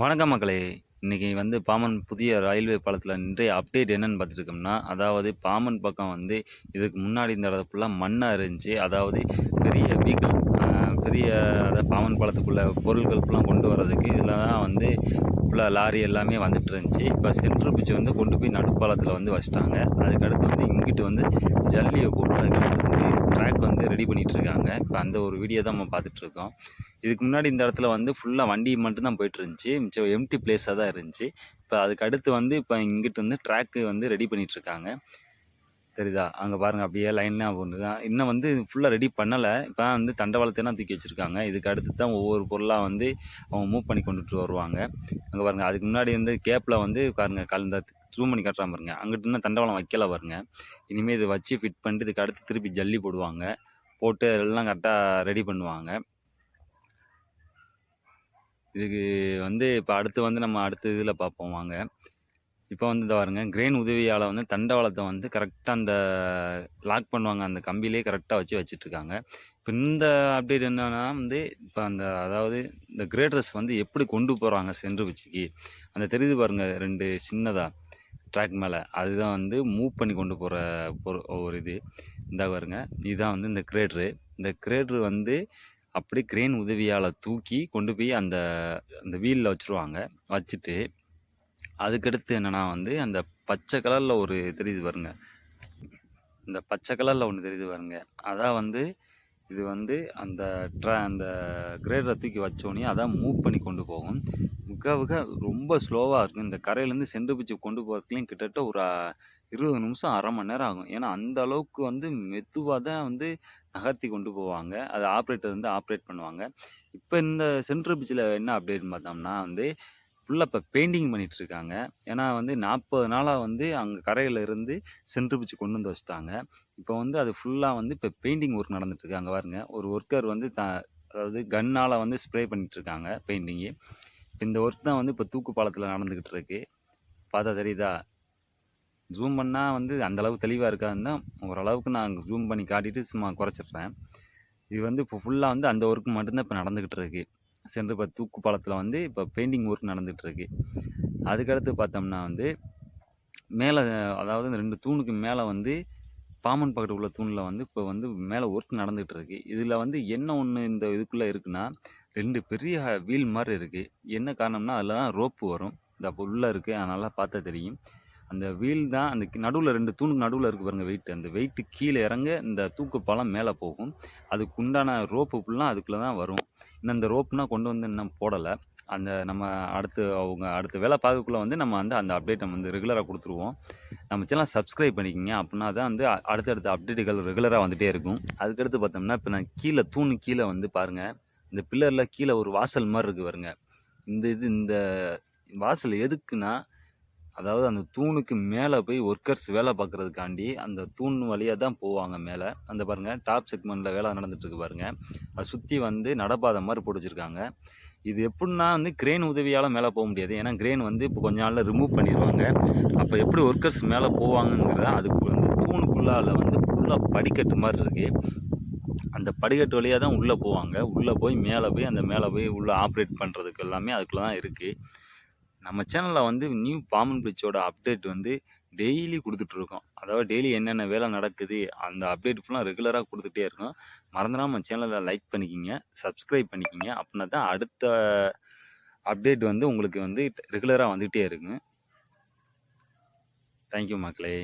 வணக்கம் மக்களே. இன்றைக்கி வந்து பாமன் புதிய ரயில்வே பாலத்தில் இன்றைய அப்டேட் என்னென்னு பார்த்துருக்கோம்னா அதாவது பாமன் பக்கம் வந்து இதுக்கு முன்னாடி இந்த இடத்துல ஃபுல்லாக மண்ணாக இருந்துச்சு. அதாவது பெரிய வீக்கல் பெரிய அதாவது பாமன் பாலத்துக்குள்ள பொருட்கள் ஃபுல்லாக கொண்டு வர்றதுக்கு இதில் தான் வந்து ஃபுல்லாக லாரி எல்லாமே வந்துட்டு இருந்துச்சு. இப்போ சென்ட்ரு பிச்சு வந்து கொண்டு போய் நடுப்பாலத்தில் வந்து வச்சிட்டாங்க. அதுக்கடுத்து வந்து இங்கிட்டு வந்து ஜல்லியை போட்டு அதுக்கடுத்து வந்து ட்ராக் வந்து ரெடி பண்ணிகிட்ருக்காங்க இருக்காங்க. இப்போ அந்த ஒரு வீடியோ தான் நம்ம பார்த்துட்ருக்கோம் இதுக்கு முன்னாடி இந்த இடத்துல வந்து ஃபுல்லாக வண்டி மட்டும்தான் போயிட்டு இருந்துச்சு மிச்சம் எம்டி பிளேஸாக தான் இருந்துச்சு. இப்போ அதுக்கு அடுத்து வந்து இப்போ இங்கிட்டு வந்து ட்ராக்கு வந்து ரெடி பண்ணிகிட்ருக்காங்க தெரியுதா? அங்கே பாருங்கள் அப்படியே லைன்லாம் போகுது. இன்னும் வந்து ஃபுல்லாக ரெடி பண்ணலை. இப்போ வந்து தண்டவாளத்தைலாம் தூக்கி வச்சுருக்காங்க. இதுக்கு அடுத்து தான் ஒவ்வொரு பொருளாக வந்து அவங்க மூவ் பண்ணி கொண்டுட்டு வருவாங்க. அங்கே பாருங்கள் அதுக்கு முன்னாடி வந்து கேப்பில் வந்து பாருங்க கலந்த ஜூம் பண்ணி காட்டுறாம பாருங்க. அங்கிட்டு இன்னும் தண்டவாளம் வைக்கல பாருங்க. இனிமேல் இதை வச்சு ஃபிட் பண்ணிட்டு இதுக்கு அடுத்து திருப்பி ஜல்லி போடுவாங்க. போட்டு எல்லாம் கரெக்டாக ரெடி பண்ணுவாங்க. இதுக்கு வந்து இப்போ அடுத்து வந்து நம்ம அடுத்த இதில் பார்ப்போம் வாங்க. இப்போ வந்து இந்த பாருங்க கிரெயின் உதவியால் வந்து தண்டவாளத்தை வந்து கரெக்டாக அந்த லாக் பண்ணுவாங்க. அந்த கம்பியிலே கரெக்டாக வச்சு வச்சுட்ருக்காங்க. இப்போ இந்த அப்டேட் என்னென்னா வந்து இப்போ அந்த அதாவது இந்த கிரேடர்ஸ் வந்து எப்படி கொண்டு போகிறாங்க சென்று வச்சுக்கு அந்த தெரியுது பாருங்க ரெண்டு சின்னதாக ட்ராக் மேலே. அதுதான் வந்து மூவ் பண்ணி கொண்டு போகிற ஒரு இது. இந்த பாருங்க இதுதான் வந்து இந்த கிரேட்ரு இந்த கிரேட்ரு வந்து அப்படி கிரேன் உதவியால் தூக்கி கொண்டு போய் அந்த அந்த வீலில் வச்சுருவாங்க. வச்சுட்டு அதுக்கடுத்து என்னன்னா வந்து அந்த பச்சை கலரில் ஒரு தெரியுது பாருங்க. இந்த பச்சை கலரில் ஒன்று தெரியுது பாருங்க. அதான் வந்து இது வந்து அந்த ட்ரா அந்த கிரேடரை தூக்கி வச்சோடனே அதான் மூவ் பண்ணி கொண்டு போகும். மிக மிக ரொம்ப ஸ்லோவாக இருக்கும் இந்த கரையிலேருந்து சென்று பிச்சு கொண்டு போகிறதுலையும் கிட்டத்தட்ட ஒரு இருபது நிமிஷம் அரை மணி நேரம் ஆகும். ஏன்னா அந்த அளவுக்கு வந்து மெதுவாக தான் வந்து நகர்த்தி கொண்டு போவாங்க. அது ஆப்ரேட்டர் வந்து ஆப்ரேட் பண்ணுவாங்க. இப்போ இந்த சென்ட்ரல் பிச்சில் என்ன அப்டேட்னு பார்த்தோம்னா வந்து ஃபுல்லாக இப்போ பெயிண்டிங் பண்ணிகிட்ருக்காங்க இருக்காங்க. ஏன்னா வந்து நாற்பது நாளாக வந்து அங்கே கரையில் இருந்து சென்ட்ரு பிச்சு கொண்டு வந்து வச்சுட்டாங்க. இப்போ வந்து அது ஃபுல்லாக வந்து இப்போ பெயிண்டிங் ஒர்க் நடந்துட்டு அங்கே பாருங்க. ஒரு ஒர்க்கர் வந்து த அதாவது கன்னால் வந்து ஸ்ப்ரே பண்ணிகிட்ருக்காங்க இருக்காங்க பெயிண்டிங்கு இப்போ இந்த ஒர்க் தான் வந்து இப்போ தூக்கு பாலத்தில் நடந்துக்கிட்டு இருக்கு. பார்த்தா தெரியுதா? ஜூம் பண்ணால் வந்து அந்த அளவுக்கு தெளிவாக இருக்காதுன்னு தான் ஓரளவுக்கு நான் ஜூம் பண்ணி காட்டிட்டு சும்மா குறைச்சிடுறேன் இது வந்து இப்போ ஃபுல்லாக வந்து அந்த ஒர்க் மட்டும்தான் இப்போ நடந்துக்கிட்டு இருக்கு. சென்று இப்போ தூக்கு பாலத்தில் வந்து இப்போ பெயிண்டிங் ஒர்க் நடந்துகிட்டு இருக்கு. அதுக்கடுத்து பார்த்தோம்னா வந்து மேலே அதாவது இந்த ரெண்டு தூணுக்கு மேலே வந்து பாமன் பக்கத்து உள்ள தூணில் வந்து இப்போ வந்து மேலே ஒர்க் நடந்துகிட்டு இருக்கு. இதில் வந்து என்ன ஒன்று இந்த இதுக்குள்ளே இருக்குன்னா ரெண்டு பெரிய வீல் மாதிரி இருக்குது என்ன காரணம்னா அதில் தான் ரோப்பு வரும். இந்த அப்போ உள்ளே இருக்குது நல்லா பார்த்தா தெரியும். அந்த வீல் தான் அந்த நடுவில் ரெண்டு தூணுக்கு நடுவில் இருக்கு பாருங்க வெயிட் அந்த வெயிட்டு கீழே இறங்க இந்த தூக்கு பழம் மேலே போகும். அதுக்கு உண்டான ரோப்பு ஃபுல்லாக அதுக்குள்ளே தான் வரும். இன்னும் இந்த ரோப்புனா கொண்டு வந்து இன்னும் போடலை. அந்த நம்ம அடுத்து அவங்க அடுத்த வேலை பார்க்கக்குள்ள வந்து நம்ம வந்து அந்த அப்டேட் நம்ம வந்து ரெகுலராக கொடுத்துருவோம். நம்ம சேனல் சப்ஸ்கிரைப் பண்ணிக்கோங்க. அப்படின்னா தான் வந்து அடுத்தடுத்த அப்டேட்டுகள் ரெகுலராக வந்துகிட்டே இருக்கும். அதுக்கடுத்து பார்த்தோம்னா இப்போ நான் கீழே தூணு கீழே வந்து பாருங்கள் இந்த பில்லரில் கீழே ஒரு வாசல் மாதிரி இருக்குது பாருங்க. இந்த இது இந்த வாசல் எதுக்குன்னா அதாவது அந்த தூணுக்கு மேலே போய் ஒர்க்கர்ஸ் வேலை பார்க்குறதுக்காண்டி அந்த தூண் வழியாக தான் போவாங்க மேலே. அந்த பாருங்க டாப் செக்மெண்ட்டில் வேலை நடந்துட்டு பாருங்கள் அதை சுற்றி வந்து நடப்பாதை மாதிரி போட்டு இது எப்படின்னா வந்து கிரெயின் உதவியால் மேலே போக முடியாது. ஏன்னா கிரெயின் வந்து இப்போ கொஞ்ச நாளில் ரிமூவ் பண்ணிடுவாங்க அப்போ எப்படி ஒர்க்கர்ஸ் மேலே போவாங்கங்கிறத அதுக்கு வந்து தூணுக்குள்ளால் வந்து ஃபுல்லாக படிக்கட்டு மாதிரி இருக்குது அந்த படிக்கட்டு வழியாக தான் உள்ளே போவாங்க. உள்ளே போய் மேலே போய் அந்த மேலே போய் உள்ளே ஆப்ரேட் பண்ணுறதுக்கு எல்லாமே அதுக்குள்ளே தான் இருக்குது நம்ம சேனலில் வந்து நியூ பாமன் பிரிட்ஜோட அப்டேட் வந்து டெய்லி கொடுத்துட்ருக்கோம் அதாவது டெய்லி என்னென்ன வேலை நடக்குது அந்த அப்டேட் ஃபுல்லாக ரெகுலராக கொடுத்துட்டே இருக்கோம். மறந்துடாமல் நம்ம லைக் பண்ணிக்கிங்க சப்ஸ்கிரைப் பண்ணிக்கிங்க. அப்படின்னா தான் அடுத்த அப்டேட் வந்து உங்களுக்கு வந்து ரெகுலராக வந்துகிட்டே இருக்கும். தேங்க்யூ மக்களே.